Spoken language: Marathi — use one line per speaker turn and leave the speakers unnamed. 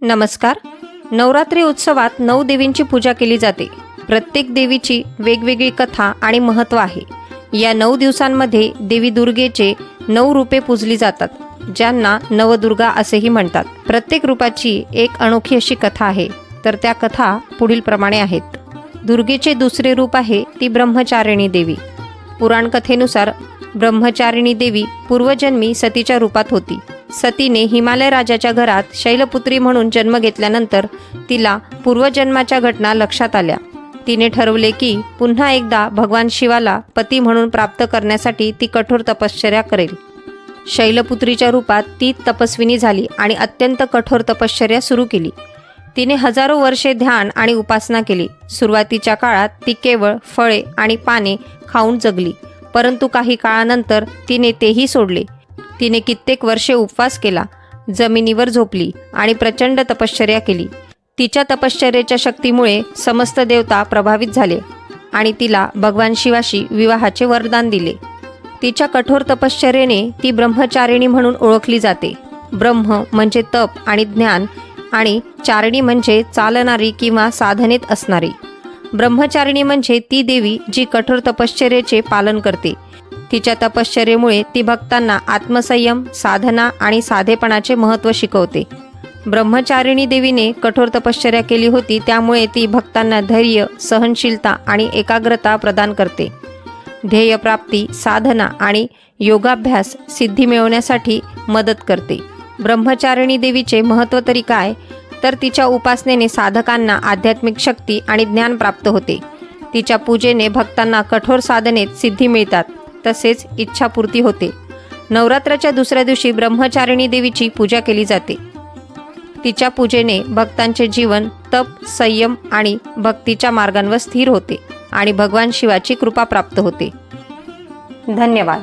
नमस्कार. नवरात्री उत्सवात नऊ देवींची पूजा केली जाते. प्रत्येक देवीची वेगवेगळी कथा आणि महत्त्व आहे. या नऊ दिवसांमध्ये देवी दुर्गेचे नऊ रूपे पूजली जातात ज्यांना नवदुर्गा असेही म्हणतात. प्रत्येक रूपाची एक अनोखी अशी कथा आहे. तर त्या कथा पुढीलप्रमाणे आहेत. दुर्गेचे दुसरे रूप आहे ती ब्रह्मचारिणी देवी. पुराणकथेनुसार ब्रह्मचारिणी देवी पूर्वजन्मी सतीच्या रूपात होती. सतीने हिमालय राजाच्या घरात शैलपुत्री म्हणून जन्म घेतल्यानंतर तिला पूर्वजन्माच्या घटना लक्षात आल्या. तिने ठरवले की पुन्हा एकदा भगवान शिवाला पती म्हणून प्राप्त करण्यासाठी ती कठोर तपश्चर्या करेल. शैलपुत्रीच्या रूपात ती तपस्विनी झाली आणि अत्यंत कठोर तपश्चर्या सुरू केली. तिने हजारो वर्षे ध्यान आणि उपासना केली. सुरुवातीच्या काळात ती केवळ फळे आणि पाने खाऊन जगली परंतु काही काळानंतर तिने तेही सोडले. तिने कित्येक वर्षे उपवास केला जमिनीवर झोपली आणि प्रचंड तपश्चर्या केली. तिच्या तपश्चर्याच्या शक्तीमुळे समस्त देवता प्रभावित झाले आणि तिला भगवान शिवाशी विवाहाचे वरदान दिले. तिच्या कठोर तपश्चर्येने ती ब्रह्मचारिणी म्हणून ओळखली जाते. ब्रह्म म्हणजे तप आणि ज्ञान आणि चारिणी म्हणजे चालणारी किंवा साधनेत असणारी. ब्रह्मचारिणी म्हणजे ती देवी जी कठोर तपश्चर्याचे पालन करते. तिच्या तपश्चर्येमुळे ती भक्तांना आत्मसंयम साधना आणि साधेपणाचे महत्त्व शिकवते. ब्रह्मचारिणी देवीने कठोर तपश्चर्या केली होती त्यामुळे ती भक्तांना धैर्य सहनशीलता आणि एकाग्रता प्रदान करते. ध्येयप्राप्ती साधना आणि योगाभ्यास सिद्धी मिळवण्यासाठी मदत करते. ब्रह्मचारिणी देवीचे महत्त्व तरी काय? तर तिच्या उपासनेने साधकांना आध्यात्मिक शक्ती आणि ज्ञान प्राप्त होते. तिच्या पूजेने भक्तांना कठोर साधनेत सिद्धी मिळतात. तसेच इच्छापूर्ती होते. नवरात्राच्या दुसऱ्या दिवशी ब्रह्मचारिणी देवीची पूजा केली जाते. तिच्या पूजेने भक्तांचे जीवन तप संयम आणि भक्तीच्या मार्गांवर स्थिर होते आणि भगवान शिवाची कृपा प्राप्त होते. धन्यवाद.